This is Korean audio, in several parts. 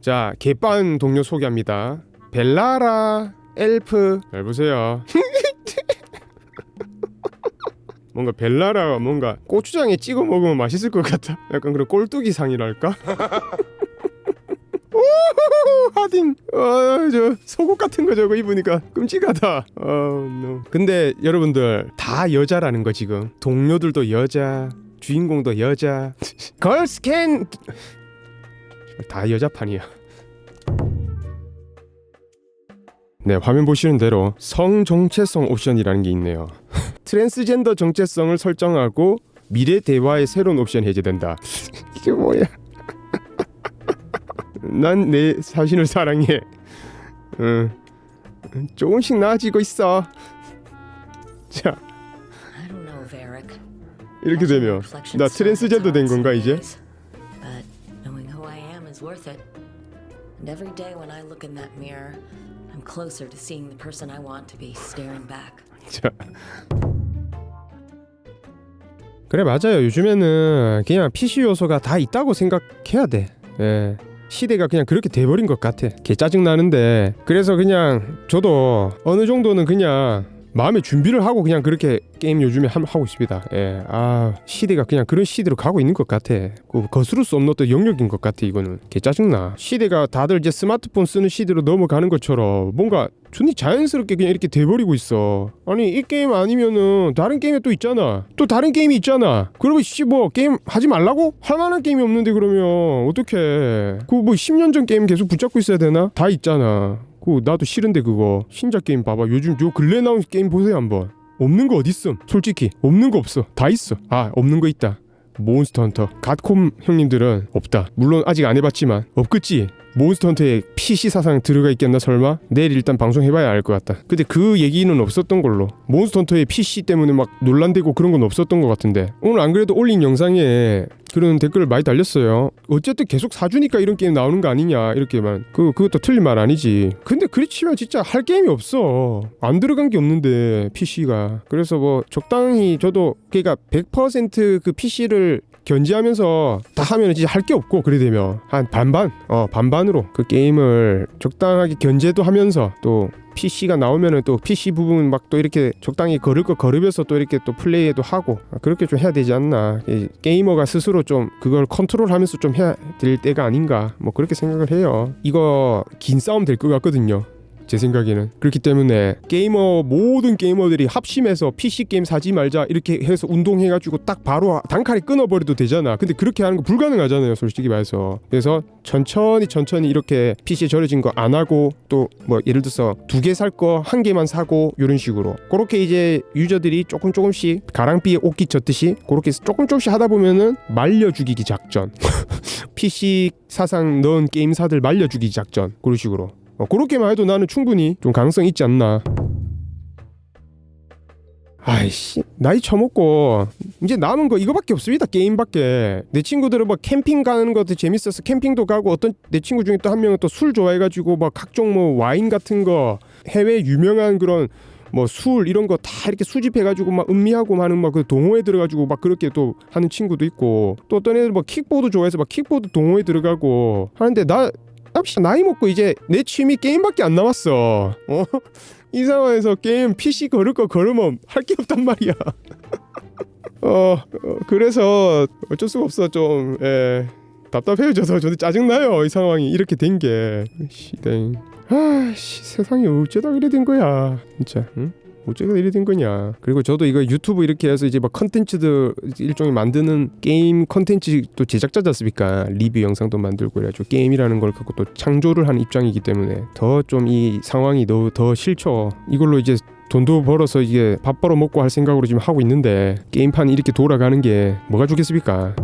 자 개빠른 동료 소개합니다. 벨라라 엘프. 잘 보세요. 뭔가 벨라라가 뭔가 고추장에 찍어 먹으면 맛있을 것 같아. 약간 그런 꼴뚜기 상이랄까? 오 하딩. 어저 속옷 같은 거 저거 입으니까 끔찍하다. 어 no. 근데 여러분들 다 여자라는 거 지금. 동료들도 여자 주인공도 여자. 걸스캔 다 여자판이야. 네 화면 보시는 대로 성 정체성 옵션이라는 게 있네요. 트랜스젠더 정체성을 설정하고 미래 대화의 새로운 옵션 해제된다. 이게 뭐야? 난 내 자신을 사랑해. 응 조금씩 나아지고 있어. 자. 이렇게 되면 나 트랜스젠더 된 건가 이제? Is worth it. And every day when I look in that mirror, I'm closer to seeing the person I want to be staring back. 자. 그래 맞아요. 요즘에는 그냥 PC 요소가 다 있다고 생각해야 돼. 예. 시대가 그냥 그렇게 돼버린 것 같아. 개 짜증 나는데 그래서 그냥 저도 어느 정도는 그냥 마음의 준비를 하고 그냥 그렇게 게임 요즘에 함- 하고 있습니다. 예. 아 시대가 그냥 그런 시대로 가고 있는 것 같아. 그 거스를 수 없는 어떤 영역인 것 같아 이거는. 개 짜증 나. 시대가 다들 이제 스마트폰 쓰는 시대로 넘어가는 것처럼 뭔가 존이 자연스럽게 그냥 이렇게 돼버리고 있어. 아니 이 게임 아니면은 다른 게임에 또 있잖아. 또 다른 게임이 있잖아. 그러면 씨 뭐 게임 하지 말라고? 할 만한 게임이 없는데 그러면 어떡해? 그 뭐 10년 전 게임 계속 붙잡고 있어야 되나? 다 있잖아. 그 나도 싫은데 그거 신작 게임 봐봐. 요즘 요 근래 나온 게임 보세요 한번. 없는 거 어딨음? 솔직히 없는 거 없어. 다 있어. 아 없는 거 있다. 몬스터 헌터 갓콤 형님들은 없다 물론 아직 안 해봤지만 없겠지 몬스터 헌터에 PC 사상 들어가 있겠나 설마? 내일 일단 방송해봐야 알 것 같다. 근데 그 얘기는 없었던 걸로. 몬스터 헌터에 PC 때문에 막 논란되고 그런 건 없었던 것 같은데. 오늘 안 그래도 올린 영상에 그런 댓글을 많이 달렸어요. 어쨌든 계속 사주니까 이런 게임 나오는 거 아니냐 이렇게만. 그 그것도 틀린 말 아니지. 근데 그렇지만 진짜 할 게임이 없어. 안 들어간 게 없는데 PC가. 그래서 뭐 적당히 저도 그러니까 100%그 PC를 견제하면서 다 하면 이제 할게 없고 그래 되면 한 반반 어 반반으로 그 게임을 적당하게 견제도 하면서 또 PC가 나오면은 또 PC 부분 막 또 이렇게 적당히 걸을 거 걸으면서 또 이렇게 또 플레이도 하고 아, 그렇게 좀 해야 되지 않나. 이 게이머가 스스로 좀 그걸 컨트롤하면서 좀 해야 될 때가 아닌가 뭐 그렇게 생각을 해요. 이거 긴 싸움 될 것 같거든요 제 생각에는. 그렇기 때문에 게이머 모든 게이머들이 합심해서 PC 게임 사지 말자 이렇게 해서 운동해가지고 딱 바로 단칼에 끊어버려도 되잖아. 근데 그렇게 하는 거 불가능하잖아요 솔직히 말해서. 그래서 천천히 천천히 이렇게 PC에 절여진 거 안 하고 또 뭐 예를 들어서 두 개 살 거 한 개만 사고 이런 식으로. 그렇게 이제 유저들이 조금 조금씩 가랑비에 옷기 젖듯이 그렇게 조금 조금씩 하다 보면은 말려 죽이기 작전. PC 사상 넣은 게임사들 말려 죽이기 작전. 그런 식으로 어, 그렇게만 해도 나는 충분히 좀 가능성 있지 않나. 아이씨 나이 처먹고 이제 남은 거 이거밖에 없습니다 게임밖에 내 친구들은 뭐 캠핑 가는 것도 재밌어서 캠핑도 가고 어떤 내 친구 중에 또 한 명은 또 술 좋아해가지고 뭐 각종 뭐 와인 같은 거 해외 유명한 그런 뭐 술 이런 거 다 이렇게 수집해가지고 막 음미하고 하는 막 그 동호회 들어가지고 막 그렇게 또 하는 친구도 있고 또 어떤 애들 뭐 킥보드 좋아해서 막 킥보드 동호회 들어가고 하는데 나 역시 나이 먹고 이제 내 취미 게임밖에 안 남았어. 어? 이 상황에서 게임 PC 걸을 거 걸으면 할 게 없단 말이야. 어, 어, 그래서 어쩔 수가 없어 좀 예, 답답해져서 저도 짜증 나요 이 상황이 이렇게 된 게. 시댕. 아씨 세상이 어쩌다 이래 된 거야 진짜. 응? 어쩌다 이래 된 거냐. 그리고 저도 이거 유튜브 이렇게 해서 이제 막 컨텐츠들 일종의 만드는 게임 컨텐츠 또 제작자지 않습니까? 리뷰 영상도 만들고 그래가지고 게임이라는 걸 갖고 또 창조를 하는 입장이기 때문에 더 좀 이 상황이 더, 더 싫죠. 이걸로 이제 돈도 벌어서 이게 밥 벌어 먹고 할 생각으로 지금 하고 있는데 게임판이 이렇게 돌아가는 게 뭐가 좋겠습니까?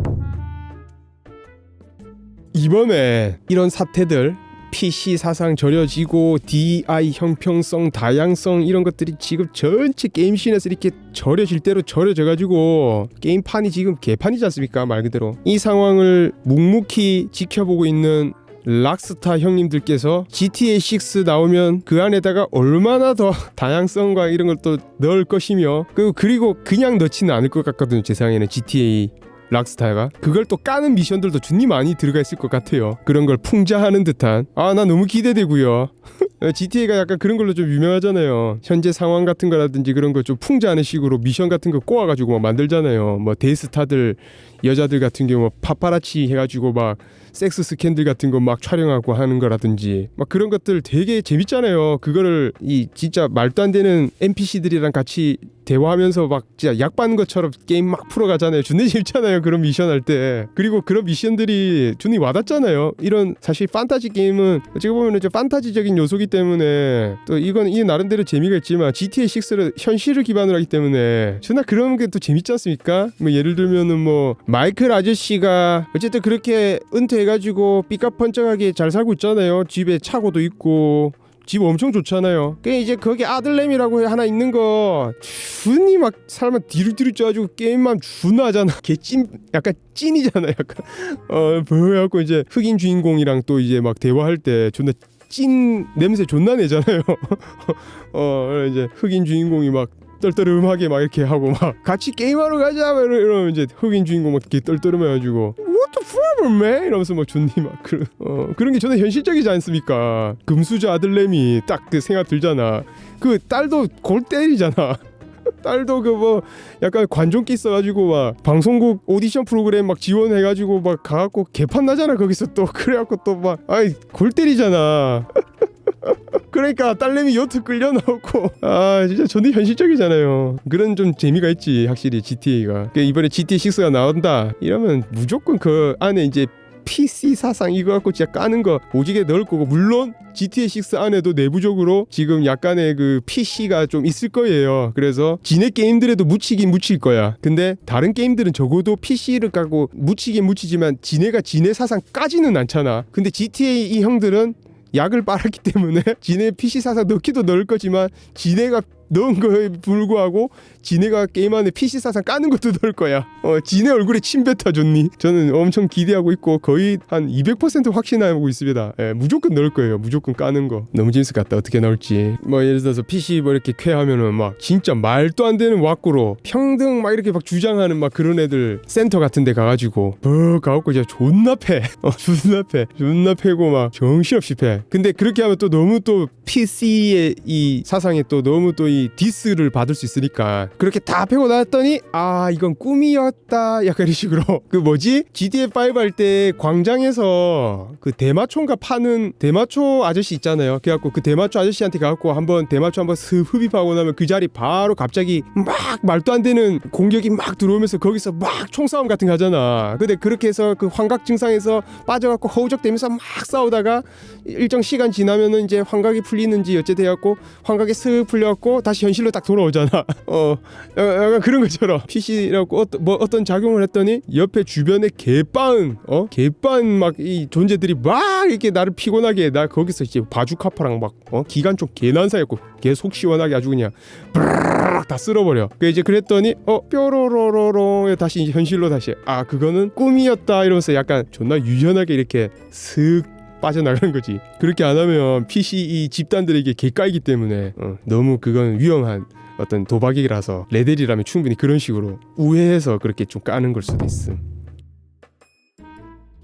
이번에 이런 사태들 PC 사상 절여지고 DI 형평성 다양성 이런 것들이 지금 전체 게임씬에서 이렇게 절여질 대로 절여져 가지고 게임판이 지금 개판이지 않습니까? 말 그대로. 이 상황을 묵묵히 지켜보고 있는 락스타 형님들께서 GTA 6 나오면 그 안에다가 얼마나 더 다양성과 이런 걸 또 넣을 것이며 그 그리고 그냥 넣지는 않을 것 같거든요 제 생각에는 GTA 락스타가 그걸 또 까는 미션들도 준니 많이 들어가 있을 것 같아요. 그런 걸 풍자하는 듯한 아 나 너무 기대되고요. GTA가 약간 그런 걸로 좀 유명하잖아요. 현재 상황 같은 거라든지 그런 걸 좀 풍자하는 식으로 미션 같은 거 꼬아가지고 막 만들잖아요. 뭐 데이스타들 여자들 같은 경우 파파라치 해가지고 막 섹스 스캔들 같은 거 막 촬영하고 하는 거라든지 막 그런 것들 되게 재밌잖아요. 그거를 이 진짜 말도 안 되는 NPC들이랑 같이 대화하면서 막 진짜 약 받는 것처럼 게임 막 풀어가잖아요. 준비 재밌잖아요. 그런 미션 할 때. 그리고 그런 미션들이 준이 와닿잖아요. 이런 사실 판타지 게임은 어찌 보면 이제 판타지적인 요소기 때문에 또 이건 이 나름대로 재미가 있지만 GTA 6를 현실을 기반으로 하기 때문에 존나 그런 게 또 재밌지 않습니까? 뭐 예를 들면은 뭐 마이클 아저씨가 어쨌든 그렇게 은퇴 해가지고 삐까뻔쩍하게 잘 살고 있잖아요. 집에 차고도 있고 집 엄청 좋잖아요. 그 이제 거기 아들내미라고 하나 있는 거 준이 막 사람 뒤로뒤로 쪄가지고 게임만 준나 하잖아. 개찐 약간 찐이잖아. 약간 어 뭐야고 이제 흑인 주인공이랑 또 이제 막 대화할 때 존나 찐 냄새 존나 내잖아요. 어 이제 흑인 주인공이 막 떨떠름하게 막 이렇게 하고 막 같이 게임하러 가자 이러면 이제 흑인 주인공 막 이렇게 떨떠름해가지고 The problem man? 이러면서 막 존니 막 그런 어 그런 게 저는 현실적이지 않습니까? 금수저 아들내미 딱 그 생각 들잖아. 그 딸도 골 때리잖아. 딸도 그 뭐 약간 관종기 있어가지고 막 방송국 오디션 프로그램 막 지원해가지고 막 가갖고 개판 나잖아 거기서 또. 그래갖고 또 막 아이 골 때리잖아 그러니까 딸내미 요트 끌려 나오고 아 진짜 저는 현실적이잖아요 그런 좀 재미가 있지 확실히 GTA가 이번에 GTA 6가 나온다 이러면 무조건 그 안에 이제 PC 사상 이거 갖고 진짜 까는 거 오지게 넣을 거고 물론 GTA 6 안에도 내부적으로 지금 약간의 그 PC가 좀 있을 거예요. 그래서 지네 게임들에도 묻히긴 묻힐 거야. 근데 다른 게임들은 적어도 PC를 까고 묻히긴 묻히지만 지네가 지네 사상 까지는 않잖아. 근데 GTA 이 형들은 약을 빨았기 때문에 지네 PC 사상 넣기도 넣을 거지만 지네가 넣은 거에 불구하고 지네가 게임 안에 PC 사상 까는 것도 넣을 거야. 어, 지네 얼굴에 침 뱉어줬니? 저는 엄청 기대하고 있고 거의 한 200% 확신하고 있습니다. 예, 무조건 넣을 거예요. 무조건 까는 거. 너무 재밌을 것 같다. 어떻게 나올지. 뭐 예를 들어서 PC 뭐 이렇게 쾌하면은 막 진짜 말도 안 되는 왁구로 평등 막 이렇게 막 주장하는 막 그런 애들 센터 같은 데 가가지고 뭐 가갖고 이제 존나 패. 어, 존나 패. 존나 패고 막 정신없이 패. 근데 그렇게 하면 또 너무 또 PC의 이 사상에 또 너무 또 이 디스를 받을 수 있으니까 그렇게 다 패고 나왔더니 아 이건 꿈이었다. 약간 이런 식으로. 그 뭐지? GTA 5 할 때 광장에서 그 대마초인가 파는 대마초 아저씨 있잖아요. 그래갖고 그 대마초 아저씨한테 가갖고 한번 대마초 한번 슥 흡입하고 나면 그 자리 바로 갑자기 막 말도 안 되는 공격이 막 들어오면서 거기서 막 총싸움 같은 거 하잖아. 근데 그렇게 해서 그 환각 증상에서 빠져갖고 허우적대면서 막 싸우다가 일정 시간 지나면은 이제 환각이 풀리는지 어째 돼갖고 환각이 슥 풀려갖고 다시 현실로 딱 돌아오잖아. 어, 약간 그런 것처럼 PC라고 어떤 뭐 어떤 작용을 했더니 옆에 주변에 개빵, 어 개빵 막 이 존재들이 막 이렇게 나를 피곤하게 해. 나 거기서 이제 바주카파랑 막어 기관 총 개난사였고 개 속 시원하게 아주 그냥 브르르 다 쓸어버려. 그 이제 그랬더니 어 뾰로로로로 다시 이제 현실로 다시 아 그거는 꿈이었다 이러면서 약간 존나 유연하게 이렇게 슥 빠져나가는 거지. 그렇게 안 하면 PC 이 집단들에게 개까이기 때문에 어, 너무 그건 위험한 어떤 도박이라서 레벨이라면 충분히 그런 식으로 우회해서 그렇게 좀 까는 걸 수도 있음.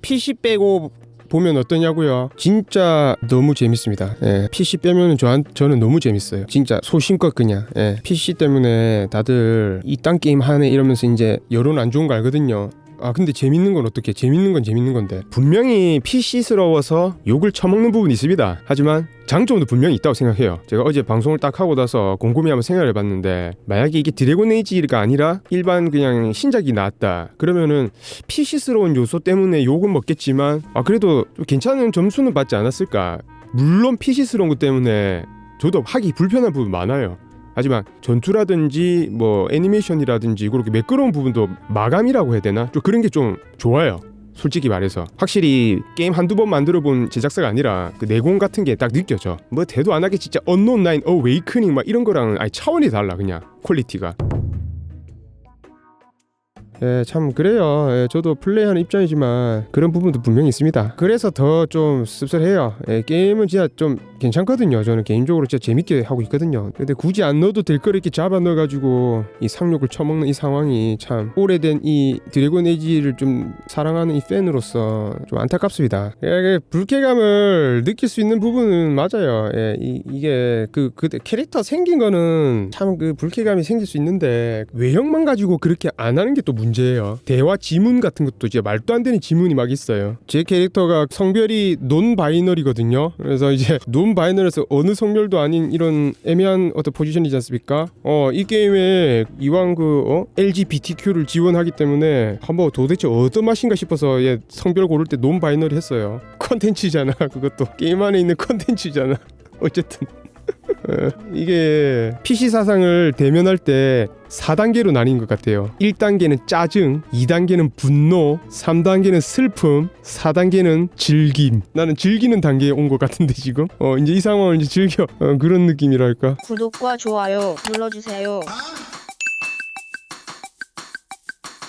PC 빼고 보면 어떠냐고요? 진짜 너무 재밌습니다. 예, PC 빼면은 저 저는 너무 재밌어요. 진짜 소신껏 그냥 예, PC 때문에 다들 이 딴 게임 하네 이러면서 이제 여론 안 좋은 거 알거든요. 아 근데 재밌는 건 어떻게? 재밌는 건 재밌는 건데 분명히 PC스러워서 욕을 처먹는 부분이 있습니다. 하지만 장점도 분명히 있다고 생각해요. 제가 어제 방송을 딱 하고 나서 곰곰이 한번 생각을 해봤는데 만약에 이게 드래곤 에이지가 아니라 일반 그냥 신작이 나왔다 그러면은 PC스러운 요소 때문에 욕은 먹겠지만 아 그래도 좀 괜찮은 점수는 받지 않았을까 물론 PC스러운 것 때문에 저도 하기 불편한 부분 많아요 하지만 전투라든지 뭐 애니메이션이라든지 그렇게 매끄러운 부분도 마감이라고 해야 되나? 좀 그런 게 좀 좋아요. 솔직히 말해서. 확실히 게임 한두 번 만들어 본 제작사가 아니라 그 내공 같은 게 딱 느껴져. 뭐 대도 안 하게 진짜 언론 라인 어웨이크닝 막 이런 거랑 아니 차원이 달라 그냥 퀄리티가 예, 참 그래요. 예, 저도 플레이하는 입장이지만 그런 부분도 분명히 있습니다. 그래서 더 좀 씁쓸해요. 예, 게임은 진짜 좀 괜찮거든요. 저는 개인적으로 진짜 재밌게 하고 있거든요. 근데 굳이 안 넣어도 될 거를 이렇게 잡아 넣어가지고 이 상륙을 처먹는 이 상황이 참 오래된 이 드래곤 에이지를 좀 사랑하는 이 팬으로서 좀 안타깝습니다. 예, 불쾌감을 느낄 수 있는 부분은 맞아요. 예, 이, 이게 그, 그 캐릭터 생긴 거는 참 그 불쾌감이 생길 수 있는데 외형만 가지고 그렇게 안 하는 게 또 문제 예요. 대화 지문 같은 것도 이제 말도 안 되는 지문이 막 있어요. 제 캐릭터가 성별이 논 바이너리거든요. 그래서 이제 논 바이너리에서 어느 성별도 아닌 이런 애매한 어떤 포지션이지 않습니까? 어, 이 게임에 이왕 그 어? LGBTQ를 지원하기 때문에 한번 도대체 어떤 맛인가 싶어서 얘 성별 고를 때 논 바이너리 했어요. 컨텐츠잖아. 그것도 게임 안에 있는 컨텐츠잖아. 어쨌든 어, 이게 PC 사상을 대면할 때 4단계로 나뉜 것 같아요. 1단계는 짜증, 2단계는 분노, 3단계는 슬픔, 4단계는 즐김. 나는 즐기는 단계에 온 것 같은데 지금. 어 이제 이 상황을 이제 즐겨 어, 그런 느낌이랄까. 구독과 좋아요 눌러주세요.